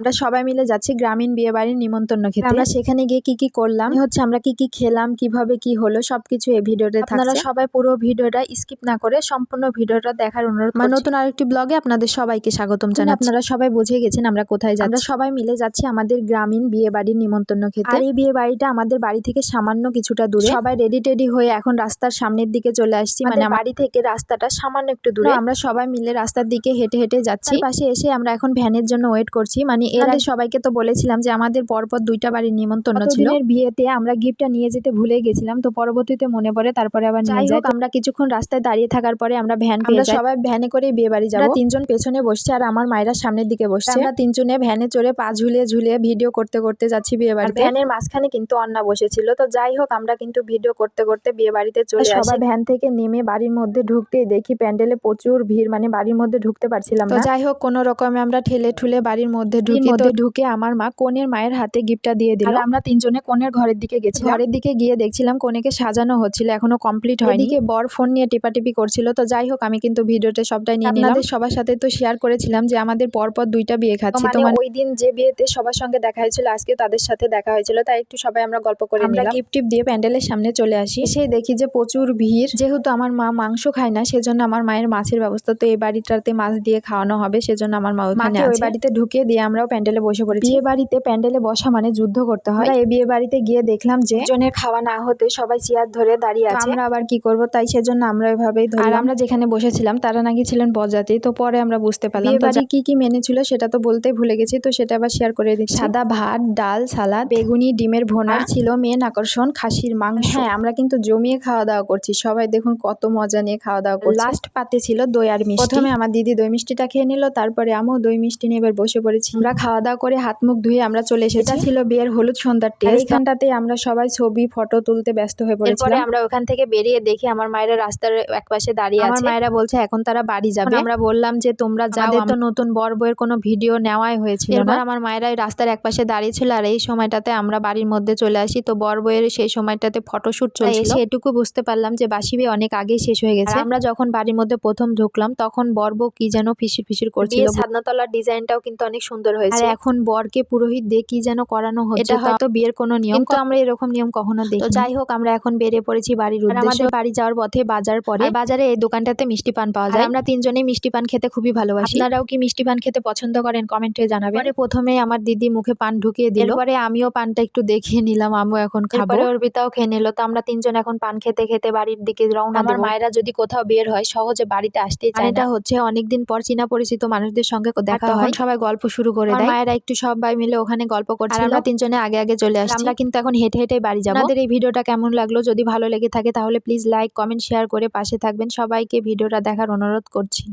আমরা সবাই মিলে যাচ্ছি গ্রামীণ বিয়ে বাড়ির নিমন্ত্রণ খেতে। আমরা সেখানে গিয়ে কি কি করলাম? হচ্ছে আমরা কি কি খেলাম কীভাবে কি হলো সবকিছু এই ভিডিওতে আপনারা সবাই পুরো ভিডিওটা স্কিপ না করে সম্পূর্ণ ভিডিওটা দেখার অনুরোধ আমার নতুন আরেকটি ব্লগে আপনাদের সবাইকে স্বাগতম জানাই আপনারা সবাই বুঝে গেছেন আমরা কোথায় যাচ্ছি। আমরা সবাই মিলে যাচ্ছি আমাদের গ্রামীণ বিয়ে বাড়ির নিমন্ত্রণ খেতে। আর এই বিয়ে বাড়িটা আমাদের বাড়ি থেকে সামান্য কিছুটা দূরে। সবাই রেডি টেডি হয়ে এখন রাস্তার সামনের দিকে চলে আসছি মানে বাড়ি থেকে রাস্তাটা সামান্য একটু দূরে। আমরা সবাই মিলে রাস্তার দিকে হেঁটে হেঁটে যাচ্ছি। পাশে এসে আমরা এখন ভ্যানের জন্য ওয়েট করছি মানে এর আগে সবাইকে তো বলেছিলাম যে আমাদের পরপর দুইটা বাড়ির নিমন্ত্রণ ছিল। বিয়েতে আমরা গিফটটা নিয়ে যেতে ভুলে গেছিলাম তো পরবর্তীতে মনে পড়ে তারপরে আবার নিয়ে যাই আমরা কিছুক্ষণ রাস্তায় দাঁড়িয়ে থাকার পরে আমরা ভ্যান পেয়ে যাই। সবাই ভ্যানে করে বিয়ে বাড়ি যাব। তিনজন পেছনে বসছে আর আমার মায়েরা সামনের দিকে বসছে। আমরা তিনজনে ভ্যানে চড়ে পা ঝুলিয়ে ঝুলিয়ে ভিডিও করতে করতে যাচ্ছি বিয়ে বাড়িতে। ভ্যানের মাঝখানে কিন্তু অন্না বসেছিল। তো যাই হোক আমরা কিন্তু ভিডিও করতে করতে বিয়ে বাড়িতে চলে আসি সবাই ভ্যান থেকে নেমে বাড়ির মধ্যে ঢুকতেই দেখি প্যান্ডেলে প্রচুর ভিড় মানে বাড়ির মধ্যে ঢুকতে পারছিলাম না। যাই হোক কোনো রকমে আমরা ঠেলে ঠুলে বাড়ির মধ্যে ঢুকি তো ঢুকে আমার মা কনের মায়ের হাতে গিফটটা দিয়ে দিল। আর আমরা তিনজনে কনের ঘরের দিকে গেছি ঘরের দিকে গিয়ে দেখছিলাম কনেকে সাজানো হচ্ছিল এখনও কমপ্লিট হয়নি। এদিকে বর ফোন নিয়ে টিপাটিপি করছিল তো যাই হোক আমি কিন্তু ভিডিওতে সবটাই নিয়ে নিলাম। সবার সাথে তো শেয়ার করেছিলাম যে আমাদের পরপর দুইটা বিয়ে খাচ্ছি। তো মানে ওই দিন যে বিয়েতে সবার সঙ্গে দেখা হয়েছিল আজকে তাদের সাথে দেখা হয়েছিল তাই একটু সবাই আমরা গল্প করে আমরা গিফট টিপ দিয়ে প্যান্ডেলের সামনে চলে আসি। এসে দেখি যে প্রচুর ভিড়। যেহেতু আমার মা মাংস খায় না সেজন্য আমার মায়ের মাছের ব্যবস্থা তো এই বাড়িটাতে মাছ দিয়ে খাওয়ানো হবে সেজন্য আমার মা ওখানে ওই বাড়িতে ঢুকে দিয়ে আমরাও প্যান্ডেলে বসে পড়েছি। বিয়ে বাড়িতে প্যান্ডেলে বসা মানে যুদ্ধ করতে হয়। এই বিয়ে বাড়িতে গিয়ে দেখলাম যে জনের খাওয়া না হতে সবাই চেয়ার ধরে দাঁড়িয়ে আছে। আমরা আবার কি করব? তাই সেজন্য আমরা এভাবেই আর আমরা যেখানে বসেছিলাম তারা নাকি ছিলেন বরযাত্রী। তো পরে আমরা বুঝতে পারলাম বাড়ি কি কি মেনু ছিল সেটা তো বলতে ভুলে গেছি তো সেটা আবার শেয়ার করে দিচ্ছি। সাদা ভাত ডাল সালাদ বেগুনি ডিমের ভোনা ছিল মেন আকর্ষণ খাসির মাংস। হ্যাঁ আমরা কিন্তু জমিয়ে খাওয়া দাওয়া করছি। সবাই দেখুন কত মজা নিয়ে খাওয়া দাওয়া করছি। লাস্ট পাতে ছিল দই আর মিষ্টি। প্রথমে আমার দিদি দই মিষ্টিটা খেয়ে নিল তারপরে আমিও দই মিষ্টি নিয়ে এবার বসে পড়েছি। আমরা খাওয়া দাওয়া করে হাত মুখ ধুয়ে আমরা চলে এসেছি। এটা ছিল বিয়ের হলুদ সন্ধ্যার টেস্ট এখানটাতে আমরা সবাই ছবি ফটো তুলতে ব্যস্ত হয়ে পড়েছিলাম। আমরা ওখান থেকে বেরিয়ে দেখি আমার মায়েরা রাস্তার একপাশে দাঁড়িয়ে আছে। আমার মায়েরা বলছে এখন তারা বাড়ি যাবে। আমরা বললাম যে তোমরা যাও তো নতুন বর বউয়ের কোনো ভিডিও নেওয়াই হয়েছিল এরপর আমার মায়েরা রাস্তার একপাশে দাঁড়িয়ে ছিল আর এই সময়টাতে আমরা বাড়ির মধ্যে চলে আসি। তো বর বউয়ের সেই সময়টাতে ফটোশুট চলছিল। এটুকু বুঝতে পারলাম যে বাসি বিয়ে অনেক আগে শেষ হয়ে গেছে। আমরা যখন বাড়ির মধ্যে প্রথম ঢুকলাম তখন বর বউ কি যেন ফিসির ফিসির করছিল। সাদনাতলার ডিজাইনটাও কিন্তু অনেক সুন্দর হয়েছে। আর এখন বরকে পুরোহিত দিয়ে কি যেন করানো হচ্ছে এটা হয়তো বিয়ের কোনো নিয়ম কিন্তু আমরা এরকম নিয়ম কখনো দেখি তো যাই হোক আমরা এখন বেরিয়ে পড়েছি বাড়ির উদ্দেশ্যে। আমাদের বাড়ি যাওয়ার পথে বাজার পরে। বাজারে এই দোকানটাতে মিষ্টি পান পাওয়া যায়। আমরা তিনজনেই মিষ্টি পান খেতে খুবই ভালোবাসি। আপনারাও কি মিষ্টি পান খেতে পছন্দ করেন কমেন্টে জানাবেন। পরে প্রথমে আমার দিদি মুখে পান ঢুকিয়ে দিল। পরে আমিও পানটা একটু দেখিয়ে নিলাম আমিও এখন খাব। অর্পিতাও খেয়ে নিল। তো আমরা তিনজন এখন পান খেতে খেতে বাড়ির দিকে রওনা আমার মায়েরা যদি কোথাও বের হয় সহজে বাড়িতে আসতেই চায় এটা হচ্ছে অনেকদিন পর চীনা পরিচিত মানুষদের সঙ্গে দেখা হয়। সবাই গল্প শুরু করে দেয়। মায়েরা একটু সবাই মিলে ওখানে গল্প করছে আমরা তিনজনে আগে আগে চলে আসছি। আমরা কিন্তু এখন হেঁটে হেঁটে বাড়ি যাব। আমাদের এই ভিডিওটা কেমন লাগল যদি ভালো লেগে থাকে তাহলে প্লিজ লাইক কমেন্ট শেয়ার করে পাশে থাকবেন। সবাইকে ভিডিওটা দেখার অনুরোধ করছি।